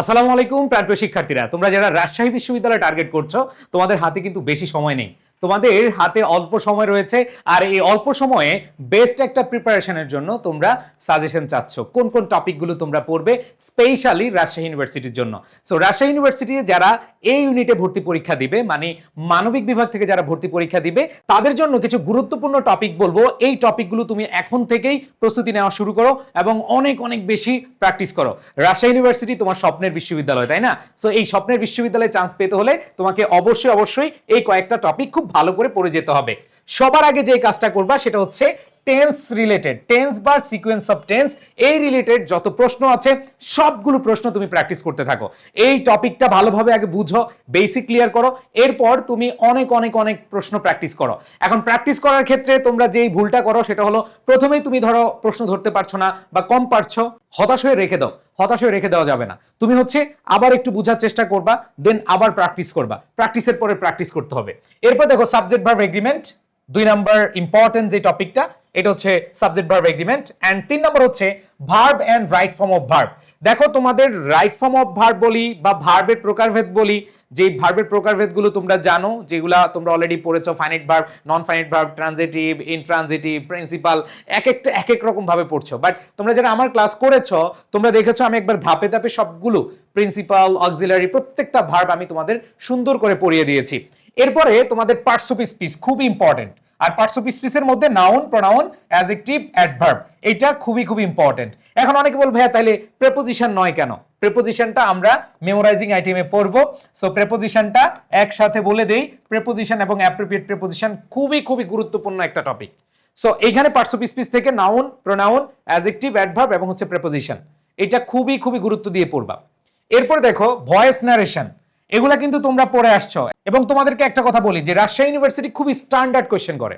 আসসালামু আলাইকুম প্রাণপ্রিয় শিক্ষার্থীরা, তোমরা যারা রাজশাহী বিশ্ববিদ্যালয়ে টার্গেট করছ, তোমাদের হাতে কিন্তু বেশি সময় নেই। তোমাদের হাতে অল্প সময় রয়েছে আর এই অল্প সময়ে বেস্ট একটা প্রিপারেশনের জন্য তোমরা সাজেশন চাচ্ছ। কোন কোন টপিকগুলো তোমরা পড়বে স্পেশালি রাজশাহী ইউনিভার্সিটির জন্য। সো রাজশাহী ইউনিভার্সিটি যারা এই ইউনিটে ভর্তি পরীক্ষা দিবে মানে মানবিক বিভাগ থেকে যারা ভর্তি পরীক্ষা দিবে, তাদের জন্য কিছু গুরুত্বপূর্ণ টপিক বলব। এই টপিকগুলো তুমি এখন থেকেই প্রস্তুতি নেওয়া শুরু করো এবং অনেক অনেক বেশি প্র্যাকটিস করো। রাজশাহী ইউনিভার্সিটি তোমার স্বপ্নের বিশ্ববিদ্যালয়, তাই না? সো এই স্বপ্নের বিশ্ববিদ্যালয়ে চান্স পেতে হলে তোমাকে অবশ্যই অবশ্যই এই কয়েকটা টপিক খুব ভালো করে পড়ে যেতে হবে। সবার আগে যে কাজটা করবা সেটা হচ্ছে টেন্স রিলেটেড টেন্স বা সিকোয়েন্স অফ টেন্স এই রিলেটেড যত প্রশ্ন আছে, সবগুলো প্রশ্ন তুমি প্র্যাকটিস করতে থাকো। এই টপিকটা ভালোভাবে আগে বুঝো বেসিক ক্লিয়ার করো, এরপর তুমি অনেক অনেক অনেক প্রশ্ন প্র্যাকটিস করো। এখন প্র্যাকটিস করার ক্ষেত্রে তোমরা যেই ভুলটা করো, সেটা হলো প্রথমেই তুমি ধরো প্রশ্ন ধরতে পারছ না বা কম পারছ, হতাশ হয়ে রেখে দাও, হতাশ হয়ে রেখে দেওয়া যাবে না। তুমি হচ্ছে আবার একটু বোঝার চেষ্টা করবা দেন আবার প্র্যাকটিস করবা। প্র্যাকটিসের পরে প্র্যাকটিস করতে হবে। এরপর দেখো সাবজেক্ট ভার্ব এগ্রিমেন্ট দুই নাম্বার ইম্পর্টেন্ট যে টপিকটা এটা হচ্ছে সাবজেক্ট ভার্ব এগ্রিমেন্ট অ্যান্ড তিন নম্বর হচ্ছে verb and right form of verb দেখো তোমাদের রাইট ফর্ম অফ ভার্ব বলি বা ভার্বের প্রকারভেদ বলি, যে ভার্বের প্রকারভেদগুলো তোমরা জানো, যেগুলা তোমরা অলরেডি পড়েছো finite verb non finite verb transitive intransitive principal এক একটা এক এক রকম ভাবে পড়ছো। বাট তোমরা যারা আমার ক্লাস করেছ, তোমরা দেখেছ আমি একবার ধাপে ধাপে সবগুলো প্রিন্সিপাল অক্সিলারি প্রত্যেকটা ভার্ব আমি তোমাদের সুন্দর করে পড়িয়ে দিয়েছি। এরপরে তোমাদের পার্টস অফ স্পিচ খুব ইম্পর্টেন্ট আর পার্টস অফ স্পিচের মধ্যে নাউন প্রোনাউন অ্যাজেক্টিভ অ্যাডভার্ব এটা খুবই খুবই ইম্পর্টেন্ট এখন অনেকে বল ভাইয়া তাহলে প্রেপোজিশন নয় কেন? প্রেপোজিশনটা আমরা মেমোরাইজিং আইটেমে পড়ব। সো প্রেপোজিশনটা একসাথে বলে দেই। প্রেপোজিশন এবং অ্যাপ্রোপ্রিয়েট প্রেপোজিশন খুবই খুবই গুরুত্বপূর্ণ একটা টপিক সো এখানে পার্টস অফ স্পিচ থেকে নাউন প্রোনাউন অ্যাজেক্টিভ অ্যাডভার্ব এবং হচ্ছে প্রেপোজিশন এটা খুবই খুবই গুরুত্ব দিয়ে পড়বা। এরপর দেখো ভয়েস নারেশন এগুলা কিন্তু তোমরা পড়ে আসছো। এবং তোমাদেরকে একটা কথা বলি, যে রাজশাহী ইউনিভার্সিটি খুবই স্ট্যান্ডার্ড কোয়েশ্চেন করে।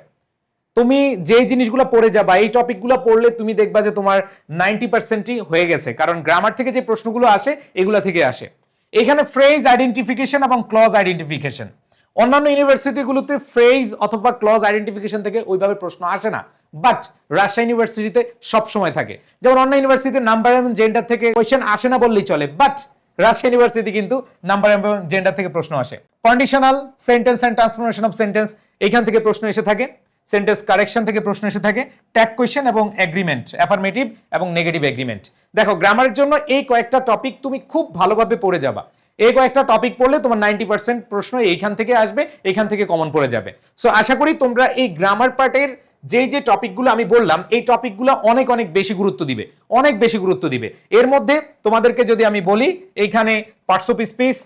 তুমি যে জিনিসগুলো পড়ে যাবা, এই টপিকগুলো পড়লে তুমি দেখবা যে তোমার নাইনটি পার্সেন্টই হয়ে গেছে। কারণ গ্রামার থেকে যে প্রশ্নগুলো আসে, এগুলা থেকে আসে। এখানে ফ্রেজ আইডেন্টিফিকেশন এবং ক্লজ আইডেন্টিফিকেশন অন্যান্য ইউনিভার্সিটিগুলোতে ফ্রেজ অথবা ক্লজ আইডেন্টিফিকেশন থেকে ওইভাবে প্রশ্ন আসে না। বাট রাজশাহী ইউনিভার্সিটিতে সব সময় থাকে। যেমন অন্য ইউনিভার্সিটিতে নাম্বার এবং জেন্ডার থেকে কোয়েশ্চেন আসে না বললেই চলে। বাট রাজশাহী ইউনিভার্সিটি কিন্তু নাম্বার এবং জেন্ডার থেকে প্রশ্ন আসে। Conditional sentence and transformation of sentence এখান থেকে প্রশ্ন এসে থাকে। সেন্টেন্স কারেকশন থেকে প্রশ্ন এসে থাকে। ট্যাগ কোয়েশ্চেন এবং এগ্রিমেন্ট অ্যাফার্মেটিভ এবং নেগেটিভ এগ্রিমেন্ট দেখো গ্রামারের জন্য এই কয়েকটা টপিক তুমি খুব ভালোভাবে পড়ে যাবা। এই কয়েকটা টপিক পড়লে তোমার নাইনটি পার্সেন্ট প্রশ্ন এইখান থেকে আসবে, এখান থেকে কমন পড়ে যাবে। সো আশা করি তোমরা এই গ্রামার পার্টের যেই যে টপিকগুলো আমি বললাম, এই টপিকগুলো অনেক অনেক বেশি গুরুত্ব দিবে। অনেক বেশি গুরুত্ব দিবে। এর মধ্যে তোমাদেরকে যদি আমি বলি, এইখানে parts of speech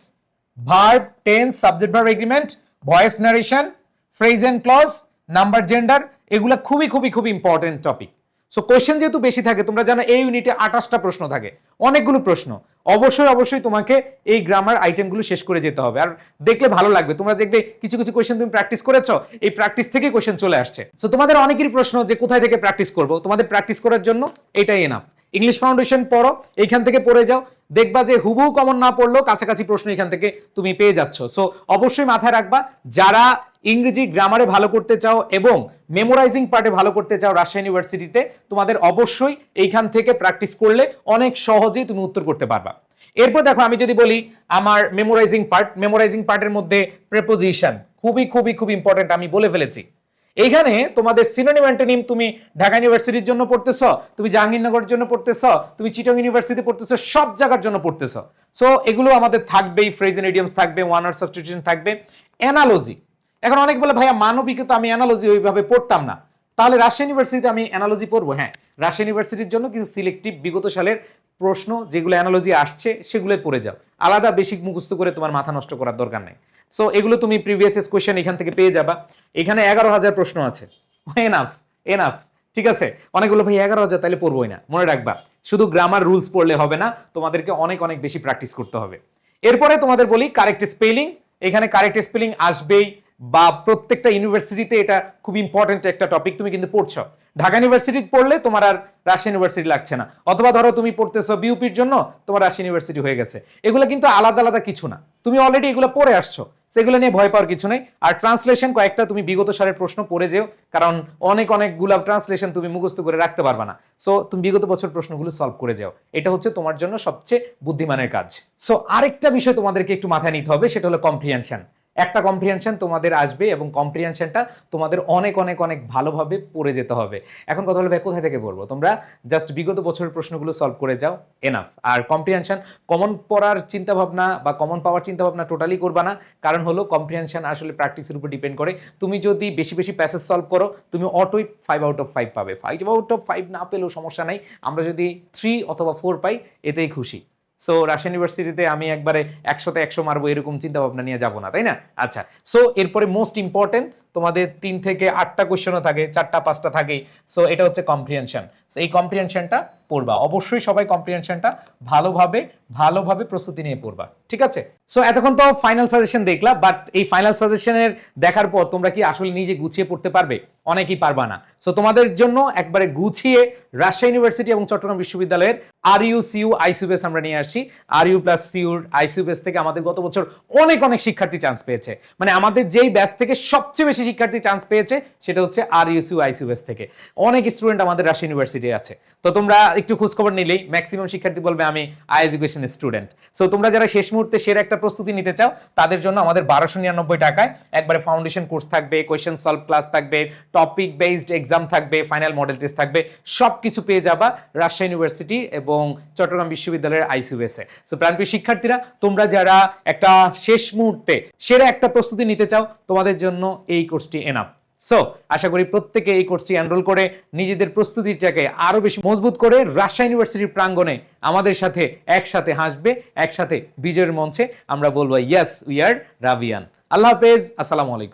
verb tense subject verb agreement voice narration phrase and clause number gender এগুলো খুবই খুবই খুবই ইম্পর্টেন্ট টপিক সো কোয়েশ্চেন যেহেতু বেশি থাকে, তোমরা জানো এই ইউনিটে আঠাশটা প্রশ্ন থাকে। অনেকগুলো প্রশ্ন। অবশ্যই অবশ্যই তোমাকে এই গ্রামার আইটেমগুলো শেষ করে যেতে হবে। আর দেখলে ভালো লাগবে। তোমরা দেখবে কিছু কিছু কোয়েশ্চেন তুমি প্র্যাকটিস করেছ, এই প্র্যাকটিস থেকে কোয়েশ্চেন চলে আসছে। সো তোমাদের অনেকেরই প্রশ্ন যে কোথায় থেকে প্র্যাকটিস করব? তোমাদের প্র্যাকটিস করার জন্য এটাই এনাফ ইংলিশ ফাউন্ডেশন পড়ো, এইখান থেকে পড়ে যাও। দেখবা যে হুবহু কমন না পড়লেও কাছাকাছি প্রশ্ন এখান থেকে তুমি পেয়ে যাচ্ছ। সো অবশ্যই মাথায় রাখবা, যারা ইংরেজি গ্রামারে ভালো করতে চাও এবং মেমোরাইজিং পার্টে ভালো করতে চাও রাজশাহী ইউনিভার্সিটিতে তোমাদের অবশ্যই এইখান থেকে প্র্যাকটিস করলে অনেক সহজেই তুমি উত্তর করতে পারবা। এরপর দেখো, আমি যদি বলি আমার মেমোরাইজিং পার্ট মেমোরাইজিং পার্টের মধ্যে প্রেপোজিশন খুবই খুবই খুব ইম্পর্টেন্ট আমি বলে ফেলেছি। এইখানে তোমাদের সিনোনিম অ্যান্টোনিম তুমি ঢাকা ইউনিভার্সিটির জন্য পড়তেছ, তুমি জাহাঙ্গীরনগরের জন্য পড়তেছ, তুমি চিটং ইউনিভার্সিটি পড়তেছ, সব জায়গার জন্য পড়তেছ। সো এগুলো আমাদের থাকবেই ফ্রেজ ইডিয়ামস থাকবে ওয়ান আর সাবস্টিটিউশন থাকবে। অ্যানালজি এখন অনেক বলে, ভাইয়া, মানবিকে তো আমি অ্যানালজি ওইভাবে পড়তাম না। তাহলে রাজশাহী ইউনিভার্সিটিতে আমি অ্যানালজি পড়ব? হ্যাঁ রাজশাহী ইউনিভার্সিটির জন্য কিছু সিলেক্টিভ বিগত সালের প্রশ্ন যেগুলো অ্যানালজি আসছে সেগুলো পড়ে যাও। আলাদা বেসিক মুখস্থ করে তোমার মাথা নষ্ট করার দরকার নেই। সো এগুলো তুমি প্রিভিয়াস কোয়েশ্চেন এখান থেকে পেয়ে যাবা। এখানে এগারো হাজার প্রশ্ন আছে। এনাফ এনাফ ঠিক আছে? অনেকগুলো ভাই এগারো হাজার তাহলে পড়বোই না। মনে রাখবা, শুধু গ্রামার রুলস পড়লে হবে না, তোমাদেরকে অনেক অনেক বেশি প্র্যাকটিস করতে হবে। এরপরে তোমাদের বলি কারেক্ট স্পেলিং এখানে কারেক্ট স্পেলিং আসবেই। বা প্রত্যেকটা ইউনিভার্সিটিতে এটা খুব ইম্পর্টেন্ট একটা টপিক তুমি কিন্তু পড়ছো। ঢাকা ইউনিভার্সিটি পড়লে তোমার আর রাজশাহী ইউনিভার্সিটি লাগছে না। অথবা ধরো তুমি পড়তেছো বিউপির জন্য, তোমার রাজশাহী ইউনিভার্সিটি হয়ে গেছে। এগুলো কিন্তু আলাদা আলাদা কিছু না। তুমি অলরেডি এগুলো পড়ে আসছো। সেগুলো নিয়ে ভয় পাওয়ার কিছু নেই। আর ট্রান্সলেশন কয়েকটা তুমি বিগত সালের প্রশ্ন পড়ে যেও, কারণ অনেক অনেকগুলো ট্রান্সলেশন তুমি মুখস্থ করে রাখতে পারবে না। সো তুমি বিগত বছর প্রশ্নগুলো সলভ করে যাও। এটা হচ্ছে তোমার জন্য সবচেয়ে বুদ্ধিমানের কাজ। সো আরেকটা বিষয় তোমাদেরকে একটু মাথায় নিতে হবে, সেটা হলো কম্প্রিহেনশন একটা কম্প্রিহেনশন তোমাদের আসবে এবং কম্প্রিহেনশনটা তোমাদের অনেক অনেক অনেক ভালোভাবে পড়ে যেতে হবে। এখন কথা হলো ভাই, কোথায় থেকে পড়ব? তোমরা জাস্ট বিগত বছরের প্রশ্নগুলো সলভ করে যাও এনাফ আর কম্প্রিহেনশন কমন পড়ার চিন্তা ভাবনা বা কমন পাওয়ার চিন্তা ভাবনা টোটালি করবা না। কারণ হলো কম্প্রিহেনশন আসলে প্র্যাকটিসের উপর ডিপেন্ড করে। তুমি যদি বেশি বেশি প্যাসেজ সলভ করো, তুমি অটোই ফাইভ আউট অফ ফাইভ পাবে। ফাইভ আউট অফ ফাইভ না পেলেও সমস্যা নাই। আমরা যদি থ্রি অথবা ফোর পাই, এতেই খুশি। সো রাশিয়ান ইউনিভার্সিটিতে আমি একবারে একশোতে একশো মারবো, এরকম চিন্তা ভাবনা নিয়ে যাব না, তাই না? আচ্ছা সো এরপরে মোস্ট ইম্পর্টেন্ট তোমাদের তিন থেকে আটটা কোয়েশ্চেনও থাকে, চারটা, পাঁচটা থাকে সো এটা হচ্ছে কম্প্রিহেনশন এই কম্প্রিহেনশনটা পড়বা। অবশ্যই সবাই কম্প্রিহেনশনটা ভালোভাবে ভালোভাবে প্রস্তুতি নিয়ে পড়বা। ঠিক আছে? সো এতক্ষণ তো ফাইনাল সাজেশন দেখলা বাট এই ফাইনাল সাজেশনের দেখার পর তোমরা কি আসলে নিজে গুছিয়ে পড়তে পারবে? অনেকেই পারবা না। সো তোমাদের জন্য একবারে গুছিয়ে রাজশাহী ইউনিভার্সিটি এবং চট্টগ্রাম বিশ্ববিদ্যালয়ের আর ইউ সিইউ আইসিউবেস আমরা নিয়ে আসছি। আর ইউ প্লাস সিউর আইসিউবেস থেকে আমাদের গত বছর অনেক অনেক শিক্ষার্থী চান্স পেয়েছে। মানে আমাদের যেই ব্যাচ থেকে সবচেয়ে বেশি শিক্ষার্থী চান্স পেয়েছে, সেটা হচ্ছে আর ইউ সিউ আইসিউবেস থেকে। অনেক স্টুডেন্ট আমাদের রাজশাহী ইউনিভার্সিটি আছে। তো তোমরা একটু খোঁজখবর নিলেই ম্যাক্সিমাম শিক্ষার্থী বলবে, আমি আই এডুকেশন স্টুডেন্ট সো তোমরা যারা শেষ মুহূর্তে সেরা একটা প্রস্তুতি নিতে চাও, তাদের জন্য আমাদের বারোশো নিরানব্বই টাকায় একবারে ফাউন্ডেশন কোর্স থাকবে কোয়েশ্চেন সলভ ক্লাস থাকবে টপিক বেসড এক্সাম থাকবে ফাইনাল মডেল টেস্ট থাকবে সব কিছু পেয়ে যাবা রাজশাহী ইউনিভার্সিটি এবং চট্টগ্রাম বিশ্ববিদ্যালয়ের আইসিউএসে সো প্রাণপ্রিয় শিক্ষার্থীরা, তোমরা যারা একটা শেষ মুহূর্তে সেরা একটা প্রস্তুতি নিতে চাও, তোমাদের জন্য এই কোর্সটি এনাফ সো আশা করি প্রত্যেকে এই কোর্সটি এনরোল করে নিজেদের প্রস্তুতিটাকে আরও বেশি মজবুত করে রাজশাহী ইউনিভার্সিটির প্রাঙ্গণে আমাদের সাথে একসাথে হাসবে, একসাথে বিজয়ের মঞ্চে আমরা বলব ইয়েস উই আর রাবিয়ান আল্লাহ হাফেজ, আসসালামু আলাইকুম।